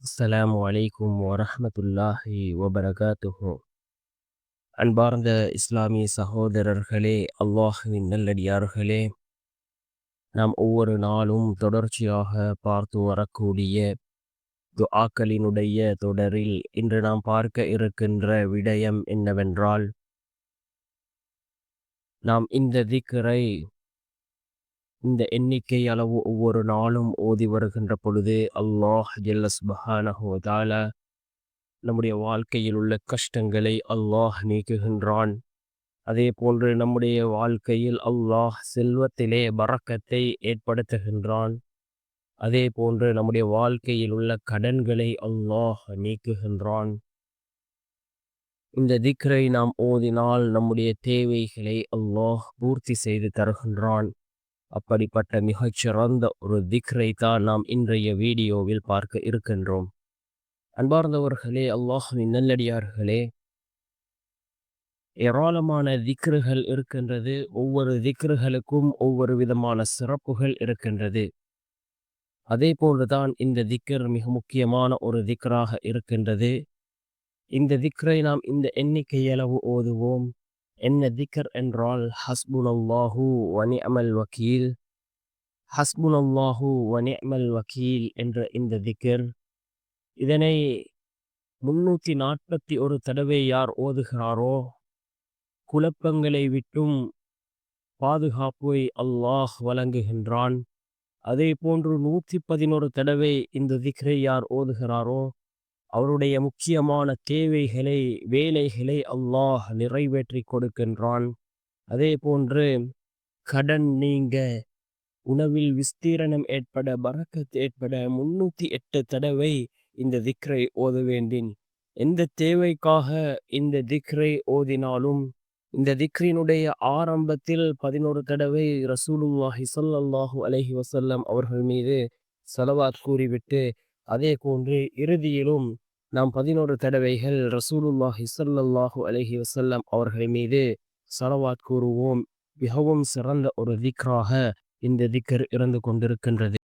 அஸ்ஸலாமு அலைக்கும் வரஹ்மத்துல்லாஹி வபரகாத்துஹோ. அன்பார்ந்த இஸ்லாமிய சகோதரர்களே அல்லாஹுவின் நல்லடியார்களே நாம் ஒவ்வொரு நாளும் தொடர்ச்சியாக பார்த்து வரக்கூடிய துஆக்களினுடைய தொடரில் இன்று நாம் பார்க்க இருக்கின்ற விடயம் என்னவென்றால் நாம் இந்த திக்கரை இந்த எண்ணிக்கை அளவு ஒவ்வொரு நாளும் ஓதி வருகின்ற பொழுது அல்லாஹ் ஜெல்லஸ் பஹானஹோதால நம்முடைய வாழ்க்கையில் உள்ள கஷ்டங்களை அல்லாஹ் நீக்குகின்றான். அதே போன்று நம்முடைய வாழ்க்கையில் அல்லாஹ் செல்வத்திலே பறக்கத்தை ஏற்படுத்துகின்றான். அதே போன்று நம்முடைய வாழ்க்கையில் உள்ள கடன்களை அல்லாஹ் நீக்குகின்றான். இந்த திக்ரை நாம் ஓதினால் நம்முடைய தேவைகளை அல்லாஹ் பூர்த்தி செய்து தருகின்றான். அப்படிப்பட்ட மிகச்சிறந்த ஒரு திக்ரை தான் நாம் இன்றைய வீடியோவில் பார்க்க இருக்கின்றோம். அன்பார்ந்தவர்களே அல்லாஹுவின் நல்லடியார்களே ஏராளமான திக்ருகள் இருக்கின்றது. ஒவ்வொரு திக்ருகளுக்கும் ஒவ்வொரு விதமான சிறப்புகள் இருக்கின்றது. அதே போன்றுதான் இந்த திக்கர் மிக முக்கியமான ஒரு திக்ராக இருக்கின்றது. இந்த திக்ரை நாம் இந்த எண்ணிக்கையளவு ஓதுவோம். என்ன திக்கர் என்றால் ஹஸ்புனல்லாஹு வனி அமல் வக்கீல் ஹஸ்புனல்லாஹு வனி அமல் வக்கீல் என்ற இந்த திக்கர் இதனை முன்னூற்றி நாற்பத்தி ஒரு தடவை யார் ஓதுகிறாரோ குழப்பங்களை விட்டும் பாதுகாப்பை அல்லாஹ் வழங்குகின்றான். அதே போன்று நூற்றி பதினோரு தடவை இந்த திக்ரை யார் ஓதுகிறாரோ அவருடைய முக்கியமான தேவைகளை வேலைகளை அல்லாஹ் நிறைவேற்றி கொடுக்கின்றான். அதே போன்று கடன் நீங்க உணவில் விஸ்தீரணம் ஏற்பட பறக்கத் ஏற்பட முன்னூற்றி எட்டு தடவை இந்த திக்ரை ஓத வேண்டின். எந்த தேவைக்காக இந்த திக்ரை ஓதினாலும் இந்த திக்ரினுடைய ஆரம்பத்தில் பதினோரு தடவை ரசூலுல்லாஹி சொல்லல்லாஹு அலஹி வசல்லம் அவர்கள் மீது சலவாத் கூறிவிட்டு அதே போன்று இறுதியிலும் நாம் பதினோரு தடவைகள் ரசூலுல்லாஹி ஸல்லல்லாஹு அலஹி வசல்லம் அவர்கள் மீது சலவாத் கூறுவோம். மிகவும் சிறந்த ஒரு திக்ராக இந்த திக்கர் இருந்து கொண்டிருக்கின்றது.